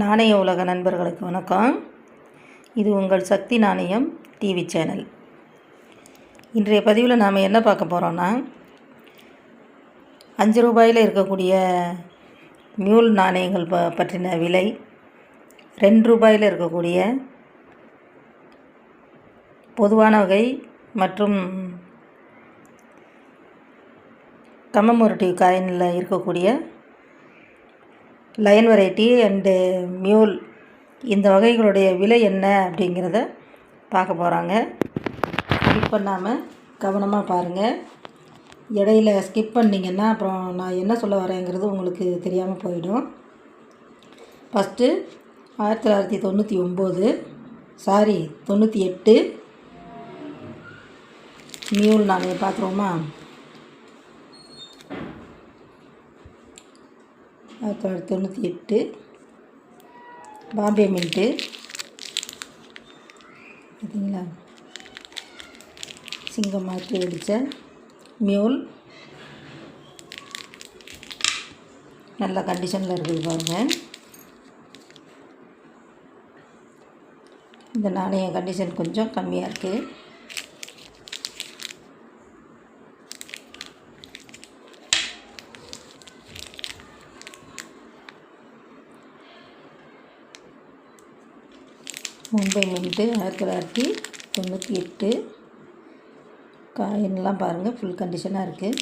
நாணய உலக நண்பர்களுக்கு வணக்கம். இது உங்கள் சக்தி நாணயம் டிவி சேனல். இன்றைய பதிவில் நாம் என்ன பார்க்க போகிறோன்னா அஞ்சு ரூபாயில் இருக்கக்கூடிய மியூல் நாணயங்கள் ப பற்றின விலை ரெண்டு ரூபாயில் இருக்கக்கூடிய பொதுவான வகை மற்றும் கம்மமூரட்டிவ் காயினில் இருக்கக்கூடிய லயன் வெரைட்டி அண்டு மியூல் இந்த வகைகளுடைய விலை என்ன அப்படிங்கிறத பார்க்க போகிறாங்க ஸ்கிப் பண்ணாமல் கவனமாக பாருங்கள் இடையில ஸ்கிப் பண்ணிங்கன்னா அப்புறம் நான் என்ன சொல்ல வரேங்கிறது உங்களுக்கு தெரியாமல் போயிடும். ஃபஸ்ட்டு ஆயிரத்தி தொள்ளாயிரத்தி தொண்ணூற்றி ஒம்பது சாரி தொண்ணூற்றி எட்டு மியூல் நாணயம் பார்த்துருவோமா? ஆயிரத்தி தொள்ளாயிரத்தி தொண்ணூற்றி எட்டு. பாம்பே மின்ட்டு. பார்த்தீங்களா சிங்கம் மாற்றி அடித்த மியூல். நல்ல கண்டிஷனில் இருக்குது பாருங்கள் இந்த நாணய கண்டிஷன் கொஞ்சம் கம்மியாக இருக்குது மும்பை மின்ட்டு ஆயிரத்தி தொள்ளாயிரத்தி தொண்ணூற்றி எட்டு. காயின்லாம் பாருங்கள் ஃபுல் கண்டிஷனாக இருக்குது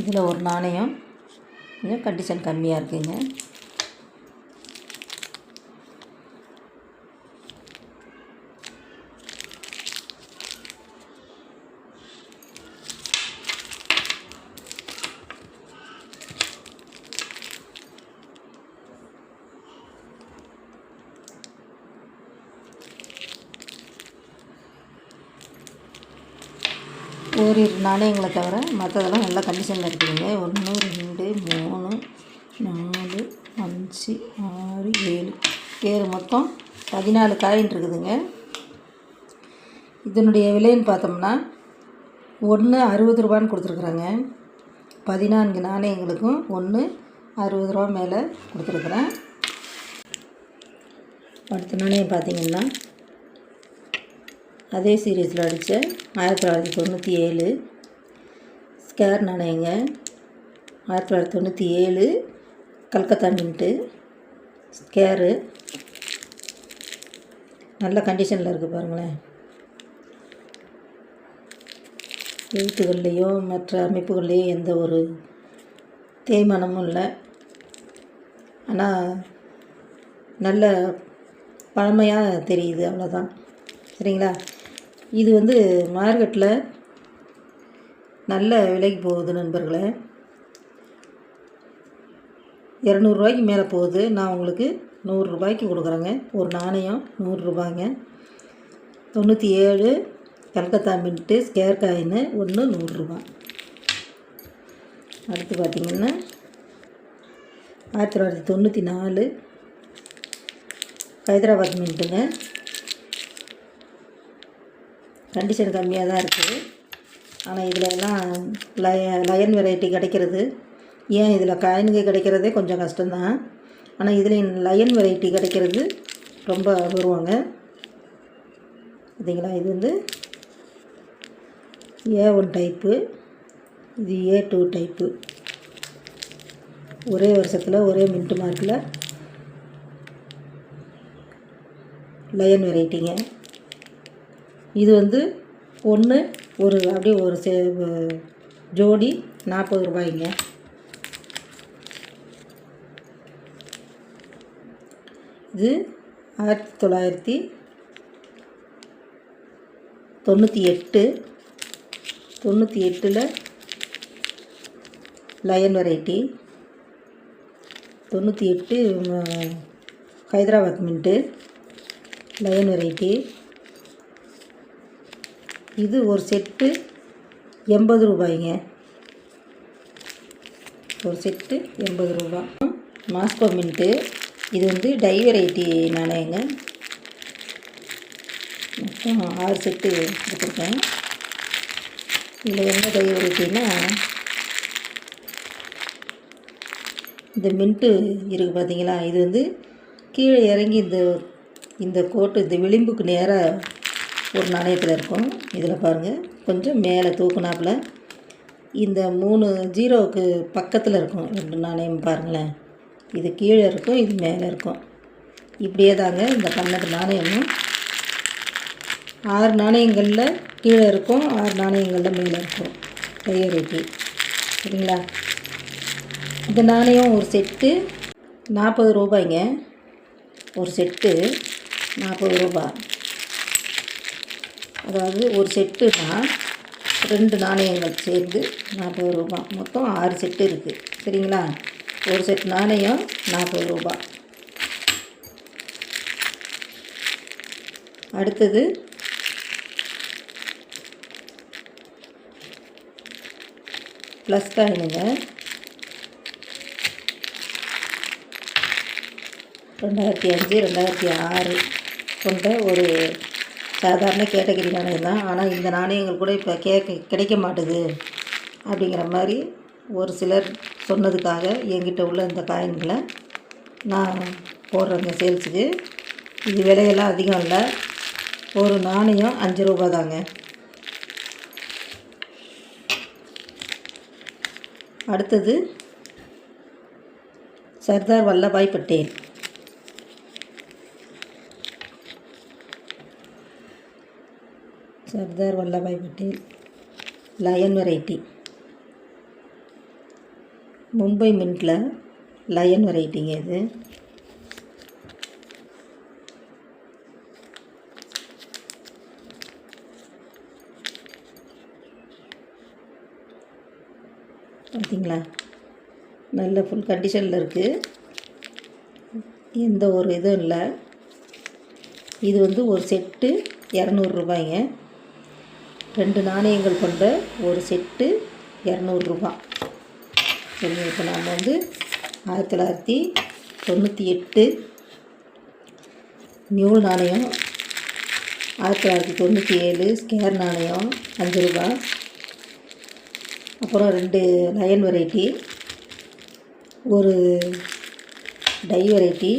இதில் ஒரு நாணயம். கொஞ்சம் கண்டிஷன் கம்மியாக இருக்குங்க. ஓரிரு நாணயங்களை தவிர மற்றதெல்லாம் நல்ல கண்டிஷனில் இருக்குதுங்க ஒன்று ரெண்டு மூணு நாலு அஞ்சு ஆறு ஏழு. ஏழு மொத்தம் பதினாலு காயின் இருக்குதுங்க. இதனுடைய விலைன்னு பார்த்தோம்னா ஒன்று அறுபது ரூபான்னு கொடுத்துருக்குறாங்க. பதினான்கு நாணயங்களுக்கும் ஒன்று அறுபது ரூபா மேலே கொடுத்துருக்குறேன். அடுத்த நாணயம் பார்த்திங்கன்னா அதே சீரீஸில் அடித்த ஆயிரத்தி தொள்ளாயிரத்தி தொண்ணூற்றி ஏழு. ஸ்கேர் நாணயங்க. ஆயிரத்தி தொள்ளாயிரத்தி தொண்ணூற்றி ஏழு. Calcutta mint square. நல்ல கண்டிஷனில் இருக்குது பாருங்களேன். எழுத்துக்கள்லேயோ மற்ற அமைப்புகள்லேயோ எந்த ஒரு தேய்மானமும் இல்லை. ஆனால் நல்ல பழமையாக தெரியுது அவ்வளோதான் சரிங்களா? இது வந்து மார்க்கெட்டில் நல்ல விலைக்கு போகுது நண்பர்களே. இரநூறுவாய்க்கு மேலே போகுது. நான் உங்களுக்கு நூறுரூபாய்க்கு கொடுக்குறேங்க. ஒரு நாணயம் நூறுரூபாங்க தொண்ணூற்றி ஏழு கல்கத்தா மின்ட்டு ஸ்கேர் காயின்னு ஒன்று நூறுரூபா அடுத்து பார்த்திங்கன்னா ஆயிரத்தி தொள்ளாயிரத்தி தொண்ணூற்றி நாலு ஹைதராபாத் மின்ட்டுங்க. கண்டிஷன் கம்மியாக தான் இருக்குது ஆனால் இதில் எல்லாம் லய லயன் வெரைட்டி கிடைக்கிறது. ஏன் இதில் காயின்கள் கிடைக்கிறதே கொஞ்சம் கஷ்டம்தான். ஆனால் இதில் லயன் வெரைட்டி கிடைக்கிறது ரொம்ப வருவாங்க. பார்த்தீங்களா? இது வந்து ஏ ஒன் டைப்பு இது ஏ டூ டைப்பு ஒரே வருஷத்தில் ஒரே மின்ட்டு மார்க்கில் லயன் வெரைட்டிங்க இது வந்து ஒன்று ஒரு அப்படியே ஒரு சே ஜோடி நாற்பது ரூபாய்ங்க. இது ஆயிரத்தி தொள்ளாயிரத்தி தொண்ணூற்றி எட்டு. தொண்ணூற்றி எட்டில் லயன் வெரைட்டி தொண்ணூற்றி எட்டு ஹைதராபாத் மின்ட்டு லயன் வெரைட்டி இது ஒரு செட்டு எண்பது ரூபாய்ங்க. ஒரு செட்டு எண்பது ரூபா. Moscow mint. இது வந்து டை வெரைட்டி நாணயங்க. மொத்தம் ஆறு செட்டு எடுத்துருக்கேன். இதில் என்ன டை வெரைட்டின்னா இந்த மின்ட்டு இருக்குது பார்த்தீங்களா இது வந்து கீழே இறங்கி இந்த இந்த கோட்டு இந்த விளிம்புக்கு நேராக ஒரு நாணயத்தில் இருக்கும். இதில் பாருங்கள் கொஞ்சம் மேலே தூக்குனாப்புல இந்த மூணு ஜீரோவுக்கு பக்கத்தில் இருக்கும். ரெண்டு நாணயம் பாருங்களேன். இது கீழே இருக்கும் இது மேலே இருக்கும். இப்படியே தாங்க இந்த பன்னெண்டு நாணயமும் ஆறு நாணயங்களில் கீழே இருக்கும் ஆறு நாணயங்களில் மேலே இருக்கும். கையறைக்கு சரிங்களா? இந்த நாணயம் ஒரு செட்டு நாற்பது ரூபாய்ங்க. ஒரு செட்டு நாற்பது ரூபாய் அதாவது ஒரு செட்டுனா ரெண்டு நாணயங்கள் சேர்ந்து நாற்பது ரூபா மொத்தம் ஆறு செட்டு இருக்குது சரிங்களா? ஒரு செட் நாணயம் நாற்பது ரூபா அடுத்தது ப்ளஸ் காயினுங்க ரெண்டாயிரத்தி அஞ்சு ரெண்டாயிரத்தி ஆறு கொண்ட ஒரு சாதாரண கேட்டகரி நாணயம் தான் ஆனால் இந்த நாணயங்கள் கூட இப்போ கேட்க கிடைக்க மாட்டுது அப்படிங்கிற மாதிரி ஒரு சிலர் சொன்னதுக்காக என்கிட்ட உள்ள இந்த காயின்களை நான் போடுறேங்க சேல்ஸுக்கு. இது விலையெல்லாம் அதிகம் இல்லை. ஒரு நாணயம் அஞ்சு ரூபா தாங்க. அடுத்தது சர்தார் வல்லபாய் பட்டேல். சர்தார் வல்லபாய் பட்டேல் லயன் வெரைட்டி மும்பை மின்ட்டில் லயன் வெரைட்டிங்க இது. பார்த்தீங்களா நல்ல ஃபுல் கண்டிஷனில் இருக்குது எந்த ஒரு இதுவும் இல்லை. இது வந்து ஒரு செட்டு இரநூறுபாய்ங்க ரெண்டு நாணயங்கள் கொண்ட ஒரு செட்டு இரநூறுபா சரிங்க இப்போ நாம் வந்து ஆயிரத்தி தொள்ளாயிரத்தி தொண்ணூற்றி எட்டு நியூல் நாணயம் ஆயிரத்தி தொள்ளாயிரத்தி தொண்ணூற்றி ஏழு ஸ்கேர் நாணயம் அஞ்சு ரூபா. அப்புறம் ரெண்டு லயன் வெரைட்டி ஒரு டை வெரைட்டி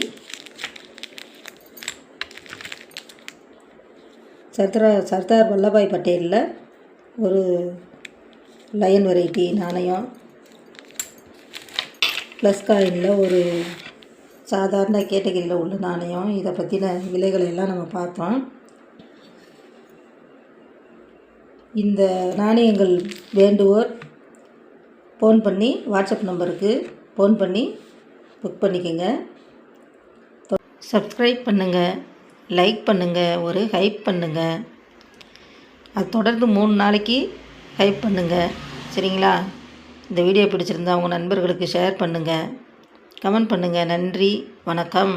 சர்தரா சர்தார் வல்லபாய் பட்டேலில் ஒரு லயன் வெரைட்டி நாணயம். ப்ளஸ் காயினில் ஒரு சாதாரண கேட்டகரியில் உள்ள நாணயம். இதை பற்றின விலைகளை எல்லாம் நம்ம பார்த்தோம். இந்த நாணயங்கள் வேண்டுவோர் ஃபோன் பண்ணி வாட்ஸ்அப் நம்பருக்கு ஃபோன் பண்ணி புக் பண்ணிக்கோங்க. சப்ஸ்கிரைப் பண்ணுங்கள் லைக் பண்ணுங்கள் ஒரு ஹைப் பண்ணுங்கள் அது தொடர்ந்து மூணு நாளைக்கு ஹைப் பண்ணுங்கள் சரிங்களா? இந்த வீடியோ பிடிச்சிருந்தா உங்கள் நண்பர்களுக்கு ஷேர் பண்ணுங்கள் கமெண்ட் பண்ணுங்கள் நன்றி. வணக்கம்.